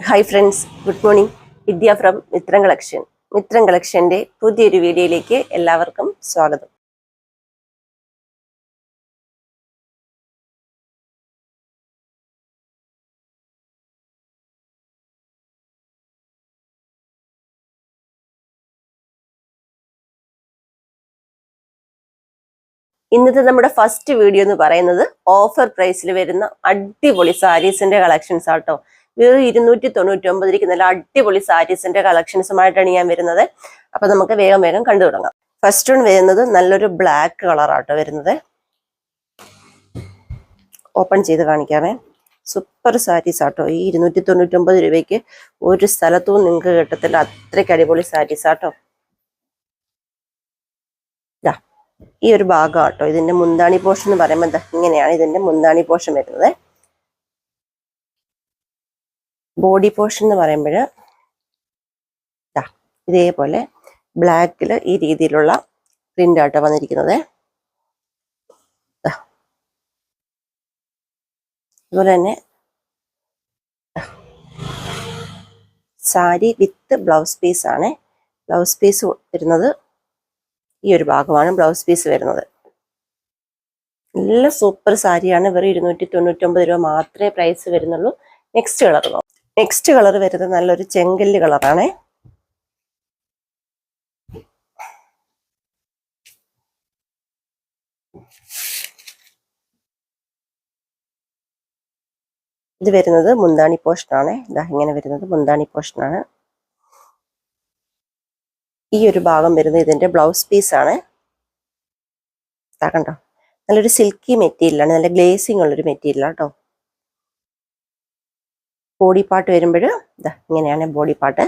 Hi friends good morning Vidya from Mithram collection Mithram കളക്ഷന്റെ പുതിയൊരു വീഡിയോയിലേക്ക് എല്ലാവർക്കും സ്വാഗതം. ഇന്നത്തെ നമ്മുടെ ഫസ്റ്റ് വീഡിയോ എന്ന് പറയുന്നത് ഓഫർ പ്രൈസിൽ വരുന്ന അടിപൊളി സാരീസിന്റെ കളക്ഷൻസ് ആട്ടോ. വെറും ഇരുന്നൂറ്റി തൊണ്ണൂറ്റി ഒമ്പതിലേക്ക് നല്ല അടിപൊളി സാരീസിന്റെ കളക്ഷൻസുമായിട്ടാണ് ഞാൻ വരുന്നത്. അപ്പൊ നമുക്ക് വേഗം വേഗം കണ്ടു തുടങ്ങാം. ഫസ്റ്റ് വൺ വരുന്നത് നല്ലൊരു ബ്ലാക്ക് കളറാട്ടോ വരുന്നത്. ഓപ്പൺ ചെയ്ത് കാണിക്കാമേ. സൂപ്പർ സാരീസ് ആട്ടോ. ഈ ഇരുന്നൂറ്റി തൊണ്ണൂറ്റി ഒമ്പത് രൂപയ്ക്ക് ഒരു സ്ഥലത്തും നിങ്ങൾക്ക് കിട്ടത്തില്ല. അത്രയ്ക്ക് അടിപൊളി സാരീസ് ആട്ടോ. ഈ ഒരു ഭാഗം ആട്ടോ. ഇതിന്റെ മുന്താണി പോർഷൻ എന്ന് പറയുമ്പോൾ ഇങ്ങനെയാണ് ഇതിന്റെ മുന്താണി പോർഷൻ വരുന്നത്. ബോഡി പോർഷൻ എന്ന് പറയുമ്പോൾ ഇതേപോലെ ബ്ലാക്കിൽ ഈ രീതിയിലുള്ള പ്രിന്റ് ആട്ടോ വന്നിരിക്കുന്നത്. അതുപോലെ തന്നെ സാരി വിത്ത് ബ്ലൗസ് പീസ് ആണ്. ബ്ലൗസ് പീസ് വരുന്നത് ഈ ഒരു ഭാഗമാണ് ബ്ലൗസ് പീസ് വരുന്നത്. നല്ല സൂപ്പർ സാരിയാണ്. വെറും ഇരുന്നൂറ്റി തൊണ്ണൂറ്റൊമ്പത് രൂപ മാത്രമേ പ്രൈസ് വരുന്നുള്ളൂ. നെക്സ്റ്റ് കളർ നെക്സ്റ്റ് കളർ വരുന്നത് നല്ലൊരു ചെങ്കല്ല് കളറാണ് ഇത് വരുന്നത് മുന്താണി പോർഷനാണ് ഇതാ ഇങ്ങനെ വരുന്നത് മുന്താണി പോർഷനാണ് ഈ ഒരു ഭാഗം വരുന്നത് ഇതിന്റെ ബ്ലൗസ് പീസ് ആണ്. ഇതാ കണ്ടോ? നല്ലൊരു സിൽക്കി മെറ്റീരിയലാണ് നല്ല ഗ്ലേസിംഗ് ഉള്ളൊരു മെറ്റീരിയലാണ് കേട്ടോ ബോഡി പാർട്ട് വരുമ്പോൾ ഇതാ ഇങ്ങനെയാണ് ബോഡി പാർട്ട്.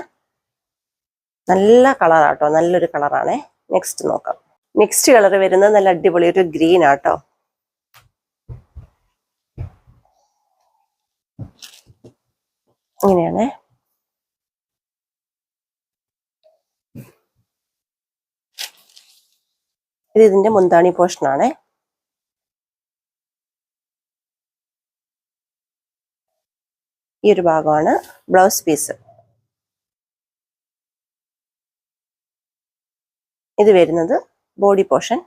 നല്ല കളറാട്ടോ നല്ലൊരു കളറാണ്. നെക്സ്റ്റ് നോക്കാം. നെക്സ്റ്റ് കളർ വരുന്നത് നല്ല അടിപൊളി ഒരു ഗ്രീൻ ആട്ടോ. ഇങ്ങനെയാണ്. ഇത് ഇതിന്റെ മുന്താണി പോർഷനാണ്. ഈ ഒരു ഭാഗമാണ് ബ്ലൗസ് പീസ്. ഇത് വരുന്നത് ബോഡി പോർഷൻ.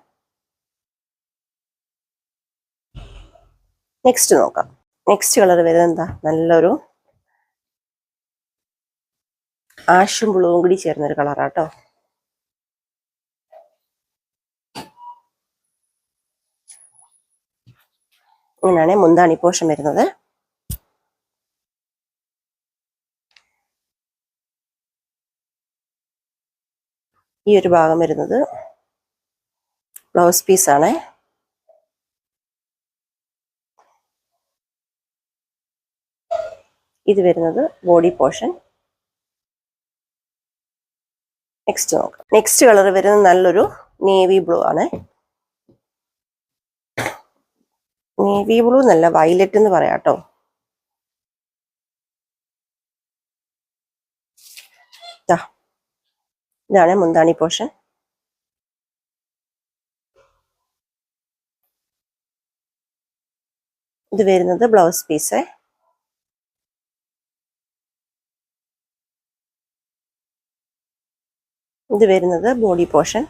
നെക്സ്റ്റ് നോക്കാം. നെക്സ്റ്റ് കളർ വരുന്നത് എന്താ? നല്ലൊരു ആഷും ബ്ലൂവും കൂടി ചേർന്നൊരു കളറാട്ടോ. ഇങ്ങനെയാണ് മുന്താണി പോഷൻ വരുന്നത്. ഈ ഒരു ഭാഗം വരുന്നത് ബ്ലൗസ് പീസ് ആണ്. ഇത് വരുന്നത് ബോഡി പോർഷൻ നെക്സ്റ്റ് നോക്കാം. നെക്സ്റ്റ് കളർ വരുന്നത് നല്ലൊരു നേവി ബ്ലൂ ആണ്. നേവി ബ്ലൂ നല്ല വയലറ്റ് എന്ന് പറയാം കേട്ടോ ഇതാണ് മുന്താണി പോർഷൻ. ഇത് വരുന്നത് ബ്ലൗസ് പീസ്. ഇത് വരുന്നത് ബോഡി പോർഷൻ.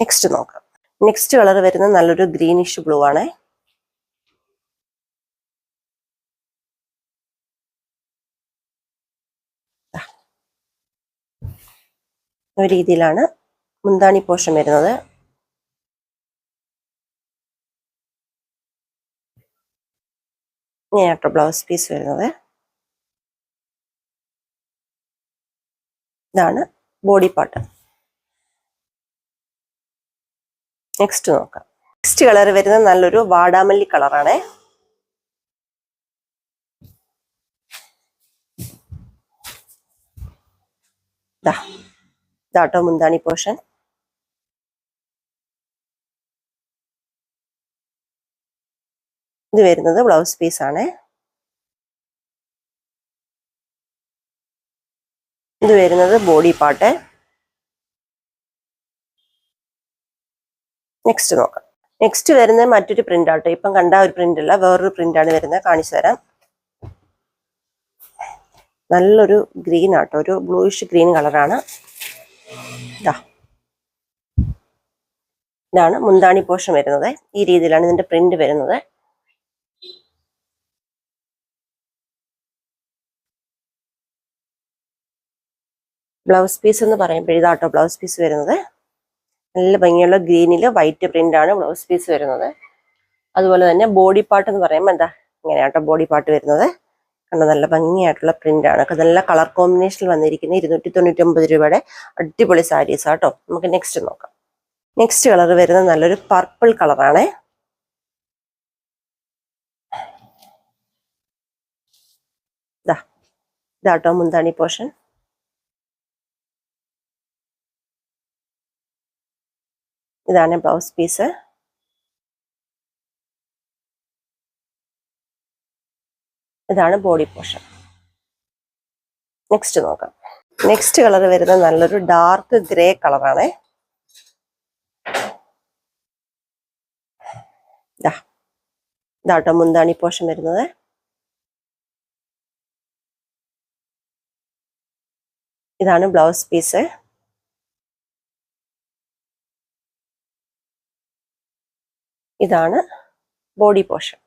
നെക്സ്റ്റ് നോക്കാം. നെക്സ്റ്റ് കളർ വരുന്നത് നല്ലൊരു ഗ്രീനിഷ് ബ്ലൂ ആണ്. ഒരു രീതിയിലാണ് മുന്താണി പോഷം വരുന്നത്. ഇങ്ങനെയാട്ടോ ബ്ലൗസ് പീസ് വരുന്നത്. ഇതാണ് ബോഡി പാർട്ട് നെക്സ്റ്റ് നോക്കാം. നെക്സ്റ്റ് കളർ വരുന്നത് നല്ലൊരു വാടാമല്ലി കളറാണ് ഇതാട്ടോ മുന്താണി പോർഷൻ ഇത് വരുന്നത് ബ്ലൗസ് പീസ് ആണ്. ഇത് വരുന്നത് ബോഡി പാർട്ട് നെക്സ്റ്റ് നോക്കാം. നെക്സ്റ്റ് വരുന്നത് മറ്റൊരു പ്രിന്റ് ആട്ടോ. ഇപ്പം കണ്ട ഒരു പ്രിന്റ് അല്ല വേറൊരു പ്രിന്റ് ആണ് വരുന്നത്. കാണിച്ചു തരാം. നല്ലൊരു ഗ്രീൻ ആട്ടോ. ഒരു ബ്ലൂയിഷ് ഗ്രീൻ കളറാണ് ഇതാ ഇതാണ് മുന്താണി പോഷൻ വരുന്നത്. ഈ രീതിയിലാണ് ഇതിന്റെ പ്രിന്റ് വരുന്നത്. ബ്ലൗസ് പീസ് എന്ന് പറയുമ്പോൾ ഇതാട്ടോ ബ്ലൗസ് പീസ് വരുന്നത്. നല്ല ഭംഗിയുള്ള ഗ്രീനിൽ വൈറ്റ് പ്രിന്റ് ആണ് ബ്ലൗസ് പീസ് വരുന്നത്. അതുപോലെ തന്നെ ബോഡി പാർട്ട് എന്ന് പറയുമ്പോൾ എന്താ? ഇങ്ങനെയാട്ടോ ബോഡി പാർട്ട് വരുന്നത്. കണ്ടോ നല്ല ഭംഗിയായിട്ടുള്ള ആണ് നല്ല കളർ കോമ്പിനേഷനിൽ വന്നിരിക്കുന്ന ഇരുന്നൂറ്റി തൊണ്ണൂറ്റി ഒമ്പത് രൂപയുടെ അടിപൊളി സാരീസ് ആട്ടോ. നമുക്ക് നെക്സ്റ്റ് നോക്കാം. നെക്സ്റ്റ് കളർ വരുന്നത് നല്ലൊരു പർപ്പിൾ കളറാണ്. ഇതാ ഇതാട്ടോ മുന്താണി പോർഷൻ. ഇതാണ് ബ്ലൗസ് പീസ്. ഇതാണ് ബോഡി പോഷൻ നെക്സ്റ്റ് നോക്കാം. നെക്സ്റ്റ് കളർ വരുന്ന നല്ലൊരു ഡാർക്ക് ഗ്രേ കളറാണ്. ഇതാ ഇതാട്ടോ മുന്താണി പോഷൻ വരുന്നത്. ഇതാണ് ബ്ലൗസ് പീസ്. ഇതാണ് ബോഡി പോർഷൻ.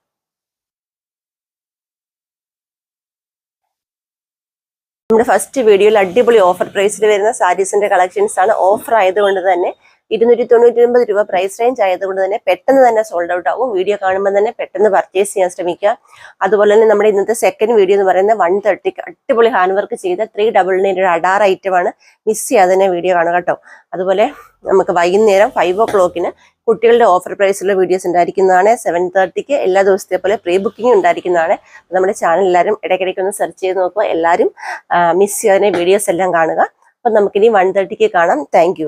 നമ്മുടെ ഫസ്റ്റ് വീഡിയോയിൽ അടിപൊളി ഓഫർ പ്രൈസിൽ വരുന്ന സാരീസിന്റെ കളക്ഷൻസ് ആണ് ഓഫർ ആയതുകൊണ്ട് തന്നെ ഇരുന്നൂറ്റി തൊണ്ണൂറ്റി ഒൻപത് രൂപ പ്രൈസ് റേഞ്ച് ആയതുകൊണ്ട് തന്നെ പെട്ടെന്ന് തന്നെ സോൾഡ് ഔട്ട് ആവും. വീഡിയോ കാണുമ്പോൾ തന്നെ പെട്ടെന്ന് പർച്ചേസ് ചെയ്യാൻ ശ്രമിക്കുക. അതുപോലെ തന്നെ നമ്മുടെ ഇന്നത്തെ സെക്കൻഡ് വീഡിയോ എന്ന് പറയുന്നത് വൺ തേർട്ടിക്ക് അടിപൊളി ഹാൻഡ് വർക്ക് ചെയ്ത ത്രീ ഡബിൾ ഒരു അഡാർ ഐറ്റം ആണ്. മിസ് ചെയ്യാതെ തന്നെ വീഡിയോ കാണുക കേട്ടോ. അതുപോലെ നമുക്ക് വൈകുന്നേരം ഫൈവ് ഒ ക്ലോക്കിന് കുട്ടികളുടെ ഓഫർ പ്രൈസുള്ള വീഡിയോസ് ഉണ്ടായിരിക്കുന്നതാണ്. സെവൻ തേർട്ടിക്ക് എല്ലാ ദിവസത്തെ പോലെ പ്രീ ബുക്കിംഗ് ഉണ്ടായിരിക്കുന്നതാണ്. നമ്മുടെ ചാനൽ എല്ലാവരും ഇടയ്ക്കിടയ്ക്ക് ഒന്ന് സെർച്ച് ചെയ്ത് നോക്കുക. എല്ലാവരും മിസ് ചെയ്യാതെ വീഡിയോസ് എല്ലാം കാണുക. അപ്പം നമുക്കിനി വൺ തേർട്ടിക്ക് കാണാം. താങ്ക്